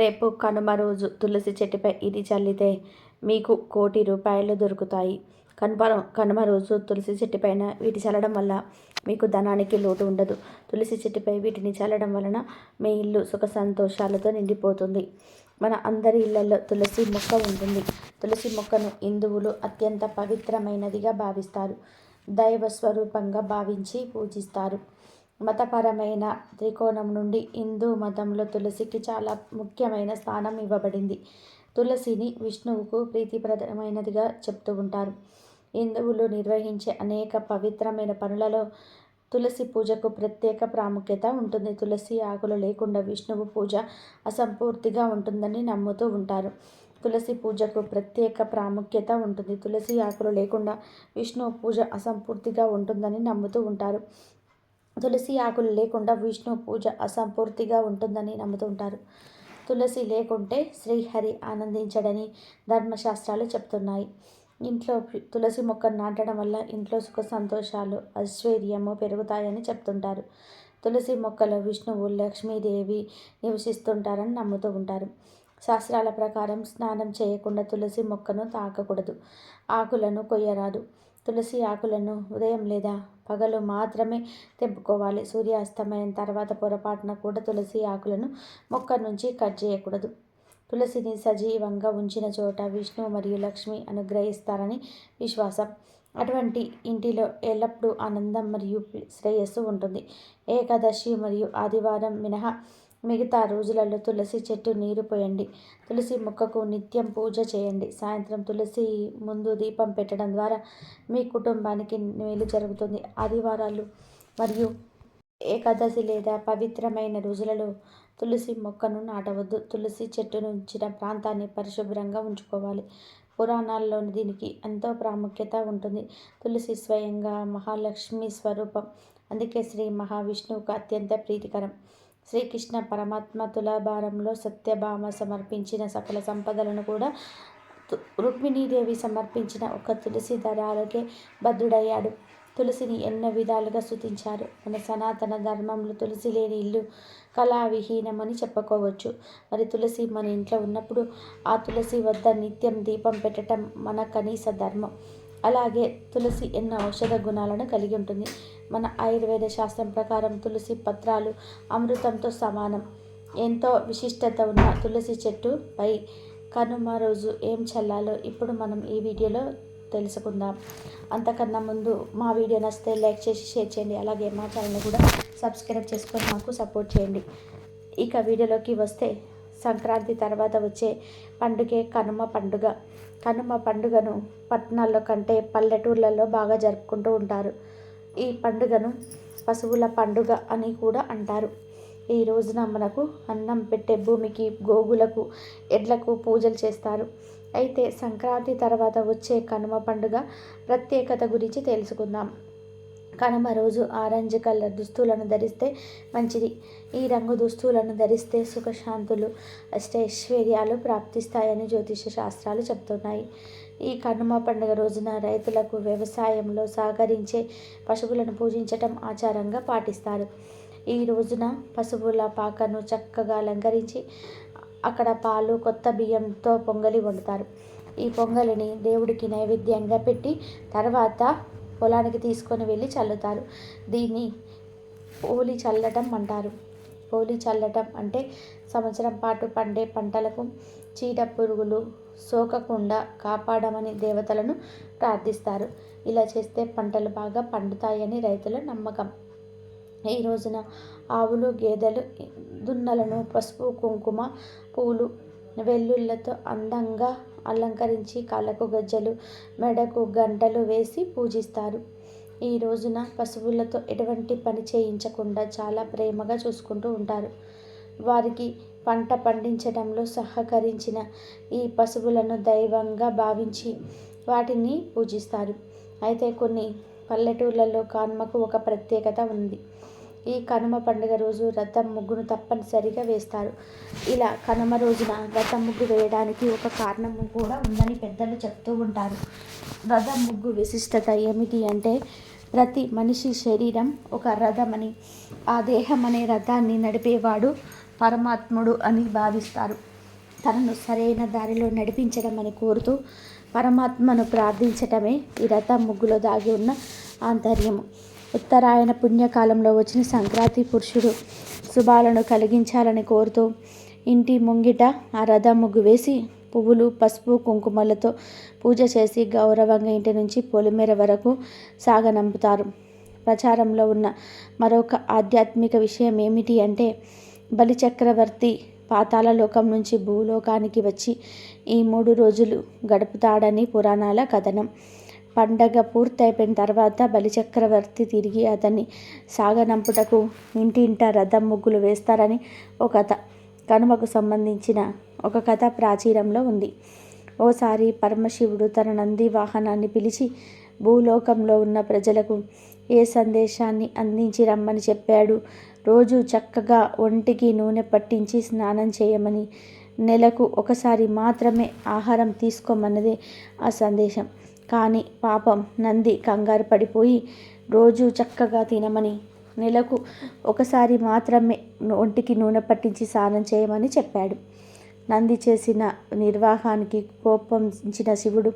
రేపు కనుమ రోజు తులసి చెట్టుపై ఇది చల్లితే మీకు కోటి రూపాయలు దొరుకుతాయి. కనుమ కనుమ రోజు తులసి చెట్టుపైన వీటి చల్లడం వల్ల మీకు ధనానికి లోటు ఉండదు. తులసి చెట్టుపై వీటిని చల్లడం వలన మీ ఇల్లు సుఖ సంతోషాలతో నిండిపోతుంది. మన అందరి ఇళ్ళలో తులసి మొక్క ఉంటుంది. తులసి మొక్కను హిందువులు అత్యంత పవిత్రమైనదిగా భావిస్తారు. దైవ స్వరూపంగా భావించి పూజిస్తారు. మతపరమైన త్రికోణం నుండి హిందూ మతంలో తులసికి చాలా ముఖ్యమైన స్థానం ఇవ్వబడింది. తులసిని విష్ణువుకు ప్రీతిప్రదమైనదిగా చెప్తూ ఉంటారు. హిందువులు నిర్వహించే అనేక పవిత్రమైన పనులలో తులసి పూజకు ప్రత్యేక ప్రాముఖ్యత ఉంటుంది. తులసి ఆకులు లేకుండా విష్ణువు పూజ అసంపూర్తిగా ఉంటుందని నమ్ముతూ ఉంటారు. తులసి పూజకు ప్రత్యేక ప్రాముఖ్యత ఉంటుంది. తులసి ఆకులు లేకుండా విష్ణువు పూజ అసంపూర్తిగా ఉంటుందని నమ్ముతూ ఉంటారు. తులసి ఆకులు లేకుండా విష్ణు పూజ అసంపూర్తిగా ఉంటుందని నమ్ముతుంటారు తులసి లేకుంటే శ్రీహరి ఆనందించడని ధర్మశాస్త్రాలు చెప్తున్నాయి. ఇంట్లో తులసి మొక్కను నాటడం వల్ల ఇంట్లో సుఖ సంతోషాలు ఐశ్వర్యము పెరుగుతాయని చెప్తుంటారు. తులసి మొక్కలో విష్ణువు లక్ష్మీదేవి నివసిస్తుంటారని నమ్ముతూ ఉంటారు. శాస్త్రాల ప్రకారం స్నానం చేయకుండా తులసి మొక్కను తాకకూడదు. ఆకులను కొయ్యరాదు. తులసి ఆకులను ఉదయం లేదా పగలు మాత్రమే తెంపుకోవాలి. సూర్యాస్తమయం తర్వాత పొరపాటున కూడా తులసి ఆకులను మొక్క నుంచి కట్ చేయకూడదు. తులసిని సజీవంగా ఉంచిన చోట విష్ణు మరియు లక్ష్మి అనుగ్రహిస్తారని విశ్వాసం. అటువంటి ఇంటిలో ఎల్లప్పుడూ ఆనందం మరియు శ్రేయస్సు ఉంటుంది. ఏకాదశి మరియు ఆదివారం మినహా మిగతా రోజులలో తులసి చెట్టు నీరు పోయండి. తులసి మొక్కకు నిత్యం పూజ చేయండి. సాయంత్రం తులసి ముందు దీపం పెట్టడం ద్వారా మీ కుటుంబానికి మేలు జరుగుతుంది. ఆదివారాలు మరియు ఏకాదశి లేదా పవిత్రమైన రోజులలో తులసి మొక్కను నాటవద్దు. తులసి చెట్టును ఉంచిన ప్రాంతాన్ని పరిశుభ్రంగా ఉంచుకోవాలి. పురాణాల్లోని దీనికి ఎంతో ప్రాముఖ్యత ఉంటుంది. తులసి స్వయంగా మహాలక్ష్మి స్వరూపం. అందుకే శ్రీ మహావిష్ణువుకు అత్యంత ప్రీతికరం. శ్రీకృష్ణ పరమాత్మ తులాభారంలో సత్యభామ సమర్పించిన సకల సంపదలను కూడా రుక్మిణీదేవి సమర్పించిన ఒక తులసి దరాలకే బద్ధుడయ్యాడు తులసిని ఎన్నో విధాలుగా స్థుతించారు మన సనాతన ధర్మంలో తులసి లేని ఇల్లు కళావిహీనమని చెప్పుకోవచ్చు. మరి తులసి మన ఇంట్లో ఉన్నప్పుడు ఆ తులసి వద్ద నిత్యం దీపం పెట్టడం మన కనీస ధర్మం. అలాగే తులసి ఎన్నో ఔషధ గుణాలను కలిగి ఉంటుంది. మన ఆయుర్వేద శాస్త్రం ప్రకారం తులసి పత్రాలు అమృతంతో సమానం. ఎంతో విశిష్టత ఉన్న తులసి చెట్టు పై కనుమ రోజు ఏం చల్లాలో ఇప్పుడు మనం ఈ వీడియోలో తెలుసుకుందాం. అంతకన్నా ముందు మా వీడియో నచ్చితే లైక్ చేసి షేర్ చేయండి. అలాగే మా ఛానల్ని కూడా సబ్స్క్రైబ్ చేసుకొని మాకు సపోర్ట్ చేయండి. ఇక వీడియోలోకి వస్తే సంక్రాంతి తర్వాత వచ్చే పండుగే కనుమ పండుగ. కనుమ పండుగను పట్టణాల్లో కంటే పల్లెటూర్లలో బాగా జరుపుకుంటూ ఉంటారు. ఈ పండుగను పశువుల పండుగ అని కూడా అంటారు. ఈ రోజున మనకు అన్నం పెట్టే భూమికి గోగులకు ఎడ్లకు పూజలు చేస్తారు. అయితే సంక్రాంతి తర్వాత వచ్చే కనుమ పండుగ ప్రత్యేకత గురించి తెలుసుకుందాం. కనుమ రోజు ఆరెంజ్ కలర్ దుస్తులను ధరిస్తే మంచిది. ఈ రంగు దుస్తులను ధరిస్తే సుఖశాంతులు అష్టైశ్వర్యాలు ప్రాప్తిస్తాయని జ్యోతిష శాస్త్రాలు చెప్తున్నాయి. ఈ కనుమ పండుగ రోజున రైతులకు వ్యవసాయంలో సహకరించే పశువులను పూజించటం ఆచారంగా పాటిస్తారు. ఈ రోజున పశువుల పాకను చక్కగా అలంకరించి అక్కడ పాలు కొత్త బియ్యంతో పొంగలి వండుతారు. ఈ పొంగలిని దేవుడికి నైవేద్యంగా పెట్టి తర్వాత పొలానికి తీసుకొని వెళ్ళి చల్లుతారు. దీన్ని పోలి చల్లటం అంటారు. పోలి చల్లటం అంటే సంవత్సరం పాటు పండే పంటలకు చీడ పురుగులు సోకకుండా కాపాడమని దేవతలను ప్రార్థిస్తారు. ఇలా చేస్తే పంటలు బాగా పండుతాయని రైతుల నమ్మకం. ఈ రోజున ఆవులు గేదెలు దున్నలను పసుపు కుంకుమ పూలు వెల్లుళ్ళతో అందంగా అలంకరించి కాళ్ళకు గజ్జలు మెడకు గంటలు వేసి పూజిస్తారు. ఈ రోజున పశువులతో ఎటువంటి పని చేయించకుండా చాలా ప్రేమగా చూసుకుంటూ ఉంటారు. వారికి పంట పండించడంలో సహకరించిన ఈ పశువులను దైవంగా భావించి వాటిని పూజిస్తారు. అయితే కొన్ని పల్లెటూర్లలో కనుమకు ఒక ప్రత్యేకత ఉంది. ఈ కనుమ పండుగ రోజు రథం ముగ్గును తప్పనిసరిగా వేస్తారు. ఇలా కనుమ రోజున రథం ముగ్గు వేయడానికి ఒక కారణం కూడా ఉందని పెద్దలు చెప్తూ ఉంటారు. రథం ముగ్గు విశిష్టత ఏమిటి అంటే ప్రతి మనిషి శరీరం ఒక రథమని ఆ దేహం అనే రథాన్ని నడిపేవాడు పరమాత్ముడు అని భావిస్తారు. తనను సరైన దారిలో నడిపించడం అని కోరుతూ పరమాత్మను ప్రార్థించటమే ఈ రథ ముగ్గులో దాగి ఉన్న ఆంతర్యము. ఉత్తరాయణ పుణ్యకాలంలో వచ్చిన సంక్రాంతి పురుషుడు శుభాలను కలిగించాలని కోరుతూ ఇంటి ముంగిట ఆ రథం ముగ్గు వేసి పువ్వులు పసుపు కుంకుమలతో పూజ చేసి గౌరవంగా ఇంటి నుంచి పొలిమేర వరకు సాగనంపుతారు. ప్రచారంలో ఉన్న మరొక ఆధ్యాత్మిక విషయం ఏమిటి అంటే బలిచక్రవర్తి పాతాల లోకం నుంచి భూలోకానికి వచ్చి ఈ మూడు రోజులు గడుపుతాడని పురాణాల కథనం. పండగ పూర్తయిపోయిన తర్వాత బలిచక్రవర్తి తిరిగి అతన్ని సాగనంపుటకు ఇంటింట రథం ముగ్గులు వేస్తారని ఒక కథ. కనుమకు సంబంధించిన ఒక కథ ప్రాచీరంలో ఉంది. ఓసారి పరమశివుడు తన నంది వాహనాన్ని పిలిచి భూలోకంలో ఉన్న ప్రజలకు ఏ సందేశాన్ని అందించి రమ్మని చెప్పాడు? రోజు చక్కగా ఒంటికి నూనె పట్టించి స్నానం చేయమని నెలకు ఒకసారి మాత్రమే ఆహారం తీసుకోమన్నదే ఆ సందేశం. కానీ పాపం నంది కంగారు పడిపోయి రోజు చక్కగా తినమని నెలకు ఒకసారి మాత్రమే ఒంటికి నూనె పట్టించి స్నానం చేయమని చెప్పాడు. నంది చేసిన నిర్వాహానికి కోపించిన శివుడు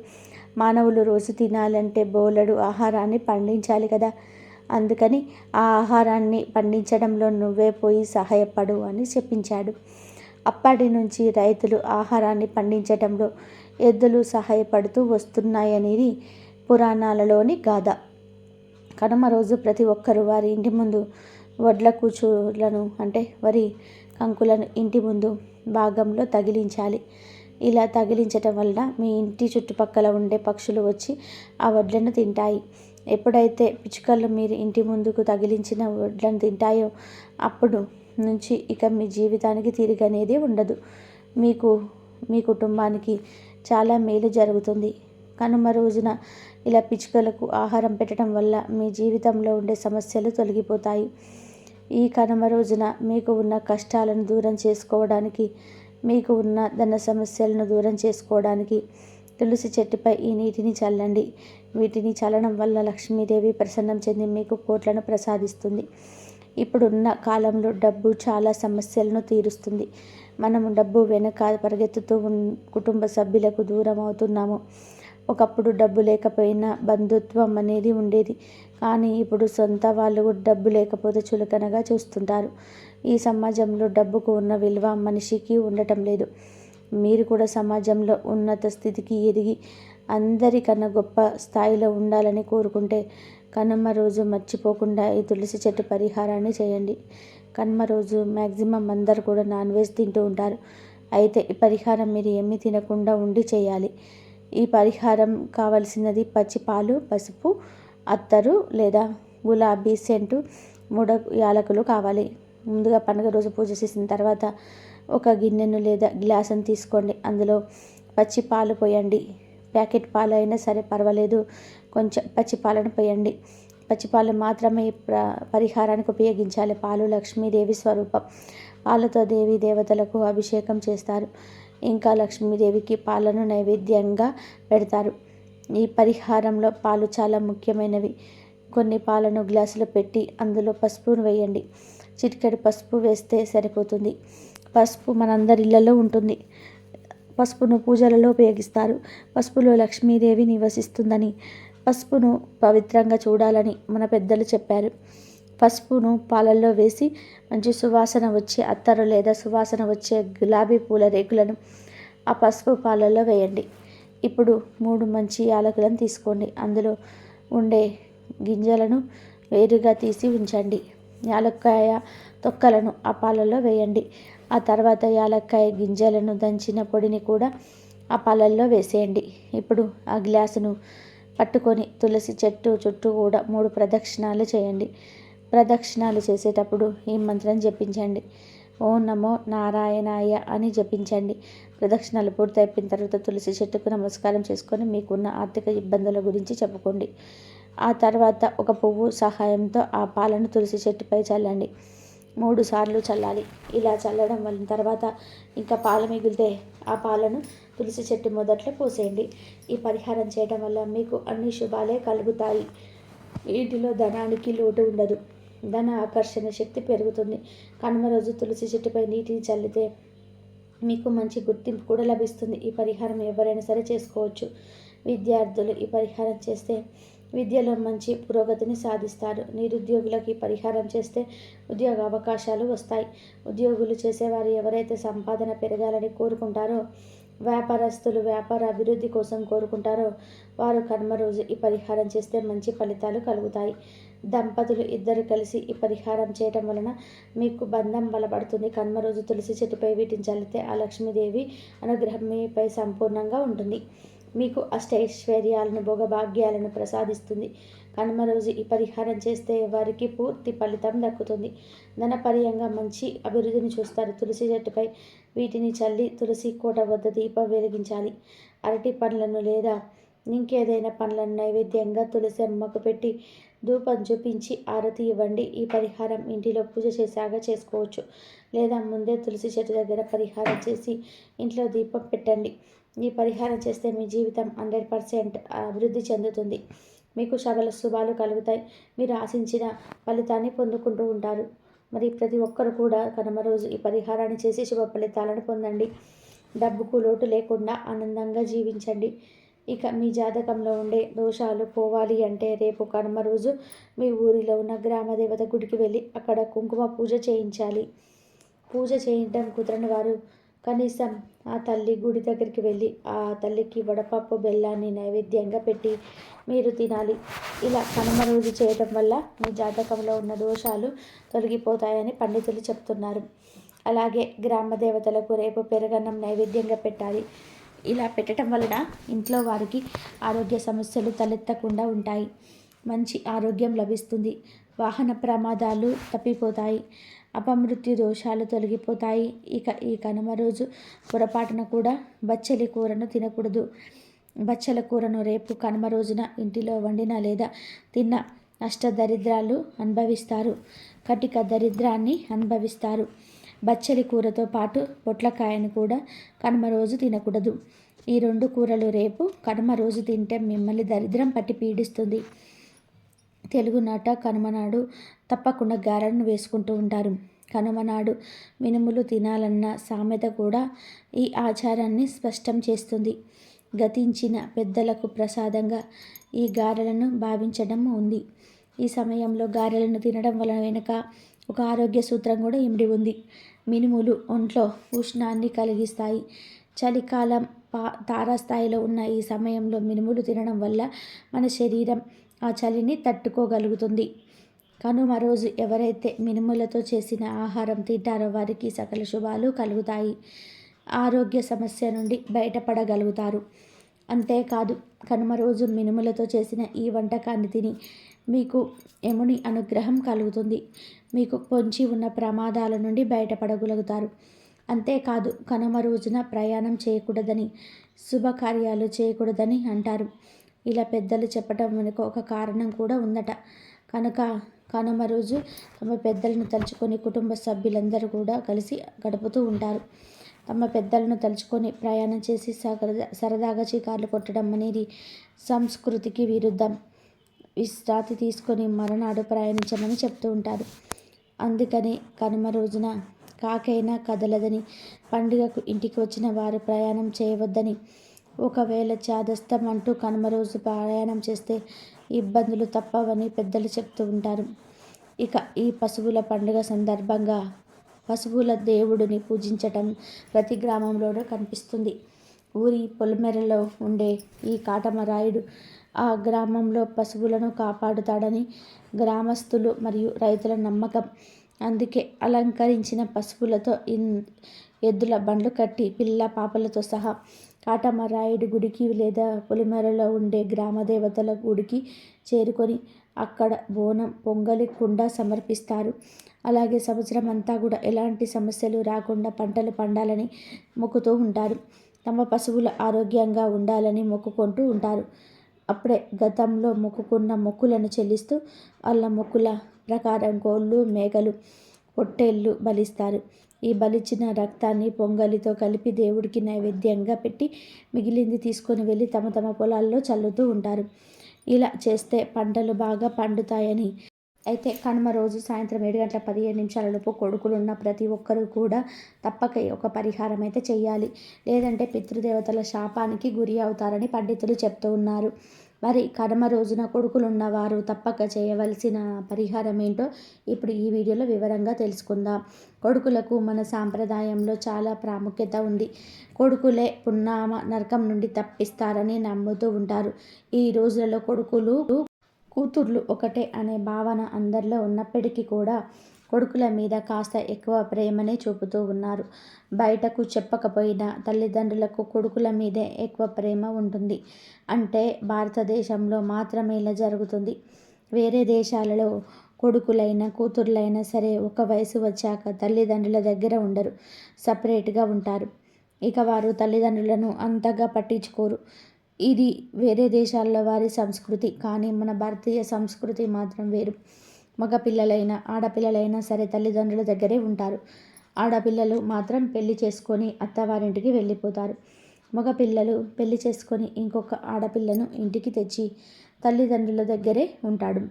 మానవులు రోజు తినాలంటే బోలెడు ఆహారాన్ని పండించాలి కదా. అందుకని ఆ ఆహారాన్ని పండించడంలో నువ్వే పోయి సహాయపడు అని చెప్పించాడు. అప్పటి నుంచి రైతులు ఆహారాన్ని పండించడంలో ఎద్దులు సహాయపడుతూ వస్తున్నాయనేది పురాణాలలోని గాథ. కనుమ రోజు ప్రతి ఒక్కరూ వారి ఇంటి ముందు వడ్ల కూచులను అంటే వరి కంకులను ఇంటి ముందు భాగంలో తగిలించాలి. ఇలా తగిలించటం వల్ల మీ ఇంటి చుట్టుపక్కల ఉండే పక్షులు వచ్చి ఆ వడ్లను తింటాయి. ఎప్పుడైతే పిచ్చుకలు మీరు ఇంటి ముందుకు తగిలించిన వడ్లను తింటాయో అప్పుడు నుంచి ఇక మీ జీవితానికి తిరిగనేది ఉండదు. మీకు మీ కుటుంబానికి చాలా మేలు జరుగుతుంది. కనుమ రోజున ఇలా పిచ్చుకలకు ఆహారం పెట్టడం వల్ల మీ జీవితంలో ఉండే సమస్యలు తొలగిపోతాయి. ఈ కనుమ రోజున మీకు ఉన్న కష్టాలను దూరం చేసుకోవడానికి మీకు ఉన్న ధన సమస్యలను దూరం చేసుకోవడానికి తులసి చెట్టుపై ఈ నీటిని చల్లండి. వీటిని చల్లడం వల్ల లక్ష్మీదేవి ప్రసన్నం చెంది మీకు కోట్లను ప్రసాదిస్తుంది. ఇప్పుడున్న కాలంలో డబ్బు చాలా సమస్యలను తీరుస్తుంది. మనము డబ్బు వెనక పరిగెత్తుతూ కుటుంబ సభ్యులకు దూరం అవుతున్నాము. ఒకప్పుడు డబ్బు లేకపోయినా బంధుత్వం అనేది ఉండేది. కానీ ఇప్పుడు సొంత వాళ్ళు కూడా డబ్బు లేకపోతే చులకనగా చూస్తుంటారు. ఈ సమాజంలో డబ్బుకు ఉన్న విలువ మనిషికి ఉండటం లేదు. మీరు కూడా సమాజంలో ఉన్నత స్థితికి ఎదిగి అందరికన్నా గొప్ప స్థాయిలో ఉండాలని కోరుకుంటే కనుమ రోజు మర్చిపోకుండా ఈ తులసి చెట్టు పరిహారాన్ని చేయండి. కనుమ రోజు మ్యాక్సిమం అందరు కూడా నాన్ వెజ్ తింటూ ఉంటారు. అయితే ఈ పరిహారం మీరు ఏమీ తినకుండా ఉండి చేయాలి. ఈ పరిహారం కావలసినది పచ్చి పాలు పసుపు అత్తరు లేదా గులాబీ సెంటు మూడ యాలకులు కావాలి. ముందుగా పండుగ రోజు పూజ చేసిన తర్వాత ఒక గిన్నెను లేదా గ్లాసును తీసుకోండి. అందులో పచ్చి పాలు పోయండి. ప్యాకెట్ పాలు అయినా సరే పర్వాలేదు. కొంచెం పచ్చి పాలను పోయండి. పచ్చిపాలు మాత్రమే ప్ర పరిహారానికి ఉపయోగించాలి. పాలు లక్ష్మీదేవి స్వరూపం. పాలతో దేవి దేవతలకు అభిషేకం చేస్తారు. ఇంకా లక్ష్మీదేవికి పాలను నైవేద్యంగా పెడతారు. ఈ పరిహారంలో పాలు చాలా ముఖ్యమైనవి. కొన్ని పాలను గ్లాసులో పెట్టి అందులో పసుపును వేయండి. చిటికెడు పసుపు వేస్తే సరిపోతుంది. పసుపు మనందరి ఇళ్ళలో ఉంటుంది. పసుపును పూజలలో ఉపయోగిస్తారు. పసుపులో లక్ష్మీదేవి నివసిస్తుందని పసుపును పవిత్రంగా చూడాలని మన పెద్దలు చెప్పారు. పసుపును పాలల్లో వేసి మంచి సువాసన వచ్చే అత్తరు లేదా సువాసన వచ్చే గులాబీ పూల రేకులను ఆ పసుపు పాలల్లో వేయండి. ఇప్పుడు మూడు మంచి యాలకులను తీసుకోండి. అందులో ఉండే గింజలను వేరుగా తీసి ఉంచండి. యాలక్కాయ తొక్కలను ఆ పాలల్లో వేయండి. ఆ తర్వాత యాలక్కాయ గింజలను దంచిన పొడిని కూడా ఆ పాలల్లో వేసేయండి. ఇప్పుడు ఆ గ్లాసును పట్టుకొని తులసి చెట్టు చుట్టూ కూడా మూడు ప్రదక్షిణాలు చేయండి. ప్రదక్షిణాలు చేసేటప్పుడు ఈ మంత్రం జపించండి. ఓం నమో నారాయణాయ అని జపించండి. ప్రదక్షిణాలు పూర్తయిపోయిన తర్వాత తులసి చెట్టుకు నమస్కారం చేసుకొని మీకున్న ఆర్థిక ఇబ్బందుల గురించి చెప్పుకోండి. ఆ తర్వాత ఒక పువ్వు సహాయంతో ఆ పాలను తులసి చెట్టుపై చల్లండి. మూడు సార్లు చల్లాలి. ఇలా చల్లడం వల్ల తర్వాత ఇంకా పాలు మిగిలితే ఆ పాలను తులసి చెట్టు మొదట్లో పోసేయండి. ఈ పరిహారం చేయడం వల్ల మీకు అన్ని శుభాలే కలుగుతాయి. వీటిలో ధనానికి లోటు ఉండదు. ధన ఆకర్షణ శక్తి పెరుగుతుంది. కనుమ రోజు తులసి చెట్టుపై నీటిని చల్లితే మీకు మంచి గుర్తింపు కూడా లభిస్తుంది. ఈ పరిహారం ఎవరైనా సరే చేసుకోవచ్చు. విద్యార్థులు ఈ పరిహారం చేస్తే విద్యలో మంచి పురోగతిని సాధిస్తారు నిరుద్యోగులకు పరిహారం చేస్తే ఉద్యోగ అవకాశాలు వస్తాయి. ఉద్యోగులు చేసేవారు ఎవరైతే సంపాదన పెరగాలని కోరుకుంటారో వ్యాపారస్తులు వ్యాపార అభివృద్ధి కోసం కోరుకుంటారో వారు కర్మ రోజు ఈ పరిహారం చేస్తే మంచి ఫలితాలు కలుగుతాయి. దంపతులు ఇద్దరు కలిసి ఈ పరిహారం చేయటం వలన మీకు బంధం బలపడుతుంది. కర్మ రోజు తులసి చెట్టుపై వీటిని చల్లితే ఆ లక్ష్మీదేవి అనుగ్రహం మీపై సంపూర్ణంగా ఉంటుంది. మీకు అష్టైశ్వర్యాలను భోగభాగ్యాలను ప్రసాదిస్తుంది. కనుమ రోజు ఈ పరిహారం చేస్తే వారికి పూర్తి ఫలితం దక్కుతుంది. ధనపర్యంగా మంచి అభివృద్ధిని చూస్తారు. తులసి చెట్టుపై వీటిని చల్లి తులసి కోట వద్ద దీపం వెలిగించాలి. అరటి పండ్లను లేదా ఇంకేదైనా పండ్లను నైవేద్యంగా తులసి అమ్మకు పెట్టి ధూపం చూపించి ఆరతి ఇవ్వండి. ఈ పరిహారం ఇంటిలో పూజ చేశాక చేసుకోవచ్చు. లేదా ముందే తులసి చెట్టు దగ్గర పరిహారం చేసి ఇంట్లో దీపం పెట్టండి. ఈ పరిహారం చేస్తే మీ జీవితం హండ్రెడ్ పర్సెంట్ అభివృద్ధి చెందుతుంది. మీకు శబల శుభాలు కలుగుతాయి. మీరు ఆశించిన ఫలితాన్ని పొందుకుంటూ ఉంటారు. మరి ప్రతి ఒక్కరు కూడా కనుమ రోజు ఈ పరిహారాన్ని చేసి శుభ ఫలితాలను పొందండి. డబ్బుకు లోటు లేకుండా ఆనందంగా జీవించండి. ఇక మీ జాతకంలో ఉండే దోషాలు పోవాలి అంటే రేపు కనుమ రోజు మీ ఊరిలో ఉన్న గ్రామ దేవత గుడికి వెళ్ళి అక్కడ కుంకుమ పూజ చేయించాలి. పూజ చేయడం కుదరని వారు కనీసం ఆ తల్లి గుడి దగ్గరికి వెళ్ళి ఆ తల్లికి వడపప్పు బెల్లాన్ని నైవేద్యంగా పెట్టి మీరు తినాలి. ఇలా కనుమ రోజు చేయడం వల్ల మీ జాతకంలో ఉన్న దోషాలు తొలగిపోతాయని పండితులు చెప్తున్నారు. అలాగే గ్రామ దేవతలకు రేపు పెరగన్నం నైవేద్యంగా పెట్టాలి. ఇలా పెట్టడం వలన ఇంట్లో వారికి ఆరోగ్య సమస్యలు తలెత్తకుండా ఉంటాయి. మంచి ఆరోగ్యం లభిస్తుంది. వాహన ప్రమాదాలు తప్పిపోతాయి. అపమృత్యు దోషాలు తొలగిపోతాయి. ఇక ఈ కనుమ రోజు పొరపాటున కూడా బచ్చలి కూరను తినకూడదు. బచ్చల కూరను రేపు కనుమ రోజున ఇంటిలో వండిన లేదా తిన్న అష్టదరిద్రాలు అనుభవిస్తారు. కటిక దరిద్రాన్ని అనుభవిస్తారు. బచ్చలి కూరతో పాటు పొట్లకాయను కూడా కనుమ రోజు తినకూడదు. ఈ రెండు కూరలు రేపు కనుమ రోజు తింటే మిమ్మల్ని దరిద్రం పట్టి పీడిస్తుంది. తెలుగు నాట కనుమనాడు తప్పకుండా గారెలను వేసుకుంటూ ఉంటారు. కనుమనాడు మినుములు తినాలన్న సామెత కూడా ఈ ఆచారాన్ని స్పష్టం చేస్తుంది. గతించిన పెద్దలకు ప్రసాదంగా ఈ గారెలను భావించడం ఉంది. ఈ సమయంలో గారెలను తినడం వలన వెనుక ఒక ఆరోగ్య సూత్రం కూడా ఇమిడి ఉంది. మినుములు ఒంట్లో ఉష్ణాన్ని కలిగిస్తాయి. చలికాలం పా తారాస్థాయిలో ఉన్న ఈ సమయంలో మినుములు తినడం వల్ల మన శరీరం ఆ చలిని తట్టుకోగలుగుతుంది. కనుమ రోజు ఎవరైతే మినుములతో చేసిన ఆహారం తింటారో వారికి సకల శుభాలు కలుగుతాయి. ఆరోగ్య సమస్య నుండి బయటపడగలుగుతారు. అంతేకాదు కనుమ రోజు మినుములతో చేసిన ఈ వంటకాన్ని తిని మీకు యముని అనుగ్రహం కలుగుతుంది. మీకు పొంచి ఉన్న ప్రమాదాల నుండి బయటపడగలుగుతారు. అంతేకాదు కనుమ రోజున ప్రయాణం చేయకూడదని శుభకార్యాలు చేయకూడదని అంటారు. ఇలా పెద్దలు చెప్పటం వెనుక ఒక కారణం కూడా ఉందట. కనుక కనుమ రోజు తమ పెద్దలను తలుచుకొని కుటుంబ సభ్యులందరూ కూడా కలిసి గడుపుతూ ఉంటారు. తమ పెద్దలను తలుచుకొని ప్రయాణం చేసి సరదా సరదాగా చీకార్లు కొట్టడం అనేది సంస్కృతికి విరుద్ధం. విశ్రాంతి తీసుకొని మరనాడు ప్రయాణించమని చెప్తూ ఉంటారు. అందుకని కనుమ రోజున కాకైనా కదలదని పండుగకు ఇంటికి వచ్చిన వారు ప్రయాణం చేయవద్దని ఒకవేళ చాదస్తం అంటూ కనుమ రోజు ప్రయాణం చేస్తే ఇబ్బందులు తప్పవని పెద్దలు చెప్తూ ఉంటారు. ఇక ఈ పశువుల పండుగ సందర్భంగా పశువుల దేవుడిని పూజించటం ప్రతి గ్రామంలోనూ కనిపిస్తుంది. ఊరి పొలిమెరలో ఉండే ఈ కాటమరాయుడు ఆ గ్రామంలో పశువులను కాపాడుతాడని గ్రామస్తులు మరియు రైతుల నమ్మకం. అందుకే అలంకరించిన పశువులతో ఇన్ ఎద్దుల బండ్లు కట్టి పిల్ల పాపలతో సహా కాటమరాయుడు గుడికి లేదా పొలిమేరలో ఉండే గ్రామ దేవతల గుడికి చేరుకొని అక్కడ బోనం పొంగలి కుండ సమర్పిస్తారు. అలాగే సంవత్సరం అంతా కూడా ఎలాంటి సమస్యలు రాకుండా పంటలు పండాలని మొక్కుతూ ఉంటారు. తమ పశువులు ఆరోగ్యంగా ఉండాలని మొక్కుకుంటూ ఉంటారు. అప్పుడే గతంలో మొక్కుకున్న మొక్కులను చెల్లిస్తూ వాళ్ళ మొక్కుల ప్రకారం కోళ్ళు మేకలు పొట్టేళ్ళు బలిస్తారు. ఈ బలిచ్చిన రక్తాన్ని పొంగలితో కలిపి దేవుడికి నైవేద్యంగా పెట్టి మిగిలింది తీసుకొని వెళ్ళి తమ తమ పొలాల్లో చల్లుతూ ఉంటారు. ఇలా చేస్తే పంటలు బాగా పండుతాయని. అయితే కనుమ రోజు సాయంత్రం ఏడు గంటల పదిహేను నిమిషాలలోపు కొడుకులు ఉన్న ప్రతి ఒక్కరూ కూడా తప్పక ఒక పరిహారం అయితే చేయాలి లేదంటే పితృదేవతల శాపానికి గురి అవుతారని పండితులు చెప్తూ ఉన్నారు. మరి కనుమ రోజున కొడుకులున్నవారు తప్పక చేయవలసిన పరిహారం ఏంటో ఇప్పుడు ఈ వీడియోలో వివరంగా తెలుసుకుందాం. కొడుకులకు మన సాంప్రదాయంలో చాలా ప్రాముఖ్యత ఉంది. కొడుకులే పున్నామ నరకం నుండి తప్పిస్తారని నమ్ముతూ ఉంటారు. ఈ రోజులలో కొడుకులు కూతుర్లు ఒకటే అనే భావన అందరిలో ఉన్నప్పటికీ కూడా కొడుకుల మీద కాస్త ఎక్కువ ప్రేమనే చూపుతూ ఉన్నారు. బయటకు చెప్పకపోయినా తల్లిదండ్రులకు కొడుకుల మీదే ఎక్కువ ప్రేమ ఉంటుంది. అంటే భారతదేశంలో మాత్రమే ఇలా జరుగుతుంది. వేరే దేశాలలో కొడుకులైనా కూతుర్లైనా సరే ఒక వయసు వచ్చాక తల్లిదండ్రుల దగ్గర ఉండరు. సపరేట్గా ఉంటారు. ఇక వారు తల్లిదండ్రులను అంతగా పట్టించుకోరు. ఇది వేరే దేశాల్లో వారి సంస్కృతి. కానీ మన భారతీయ సంస్కృతి మాత్రం వేరు. మగపిల్లలైనా ఆడపిల్లలైనా సరే తల్లిదండ్రుల దగ్గరే ఉంటారు. ఆడపిల్లలు మాత్రం పెళ్ళి చేసుకొని అత్తవారింటికి వెళ్ళిపోతారు. మగపిల్లలు పెళ్ళి చేసుకొని ఇంకొక ఆడపిల్లను ఇంటికి తెచ్చి తల్లిదండ్రుల దగ్గరే ఉంటాడు.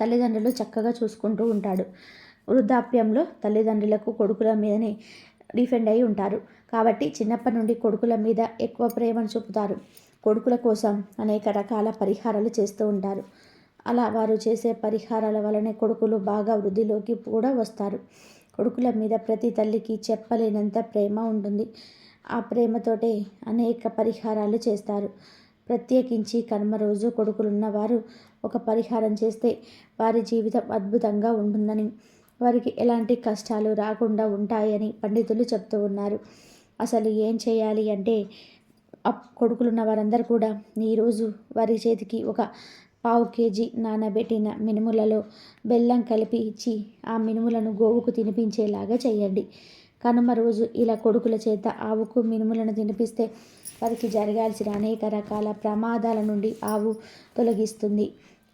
తల్లిదండ్రులు చక్కగా చూసుకుంటూ ఉంటాడు. వృద్ధాప్యంలో తల్లిదండ్రులకు కొడుకుల మీదనే డిఫెండ్ అయి ఉంటారు. కాబట్టి చిన్నప్పటి నుండి కొడుకుల మీద ఎక్కువ ప్రేమను చూపుతారు. కొడుకుల కోసం అనేక రకాల పరిహారాలు చేస్తూ ఉంటారు. అలా వారు చేసే పరిహారాల వలనే కొడుకులు బాగా వృద్ధిలోకి కూడా వస్తారు. కొడుకుల మీద ప్రతి తల్లికి చెప్పలేనంత ప్రేమ ఉంటుంది. ఆ ప్రేమతోటే అనేక పరిహారాలు చేస్తారు. ప్రత్యేకించి కర్మ రోజు కొడుకులున్నవారు ఒక పరిహారం చేస్తే వారి జీవితం అద్భుతంగా ఉంటుందని వారికి ఎలాంటి కష్టాలు రాకుండా ఉంటాయని పండితులు చెప్తూ ఉన్నారు. అసలు ఏం చేయాలి అంటే కొడుకులున్న వారందరూ కూడా ఈరోజు వారి చేతికి ఒక పావు కేజీ నానబెట్టిన మినుములలో బెల్లం కలిపి ఇచ్చి ఆ మినుములను గోవుకు తినిపించేలాగా చేయండి. కనుమ రోజు ఇలా కొడుకుల చేత ఆవుకు మినుములను తినిపిస్తే వారికి జరగాల్సిన అనేక రకాల ప్రమాదాల నుండి ఆవు తొలగిస్తుంది.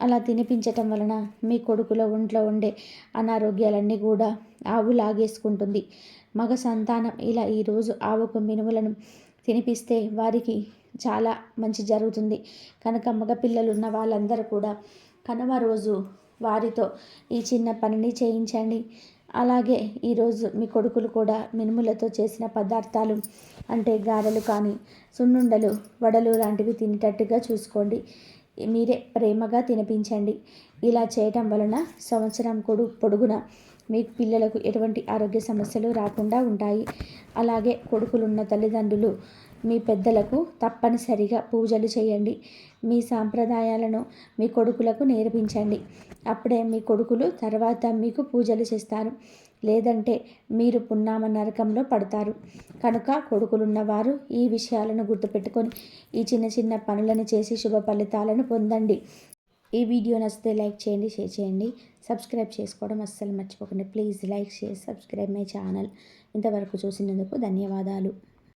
అలా తినిపించటం వలన మీ కొడుకుల ఒంట్లో ఉండే అనారోగ్యాలన్నీ కూడా ఆవు లాగేసుకుంటుంది. మగ సంతానం ఇలా ఈరోజు ఆవుకు మినుములను తినిపిస్తే వారికి చాలా మంచి జరుగుతుంది. కనుక మగపిల్లలు ఉన్న వాళ్ళందరూ కూడా కనుమ రోజు వారితో ఈ చిన్న పనిని చేయించండి. అలాగే ఈరోజు మీ కొడుకులు కూడా మినుములతో చేసిన పదార్థాలు అంటే గారెలు కానీ సున్నుండలు వడలు లాంటివి తినేటట్టుగా చూసుకోండి. మీరే ప్రేమగా తినిపించండి. ఇలా చేయటం వలన సంవత్సరం కొడు పొడుగున మీ పిల్లలకు ఎటువంటి ఆరోగ్య సమస్యలు రాకుండా ఉంటాయి. అలాగే కొడుకులున్న తల్లిదండ్రులు మీ పెద్దలకు తప్పనిసరిగా పూజలు చేయండి. మీ సాంప్రదాయాలను మీ కొడుకులకు నేర్పించండి. అప్పుడే మీ కొడుకులు తర్వాత మీకు పూజలు చేస్తారు. లేదంటే మీరు పున్నామ నరకంలో పడతారు. కనుక కొడుకులున్నవారు ఈ విషయాలను గుర్తుపెట్టుకొని ఈ చిన్న చిన్న పనులను చేసి శుభ ఫలితాలను పొందండి. ఈ వీడియో నచ్చితే లైక్ చేయండి షేర్ చేయండి. సబ్స్క్రైబ్ చేసుకోవడం అస్సలు మర్చిపోకండి. Please like share subscribe my channel. ఇంతవరకు చూసినందుకు ధన్యవాదాలు.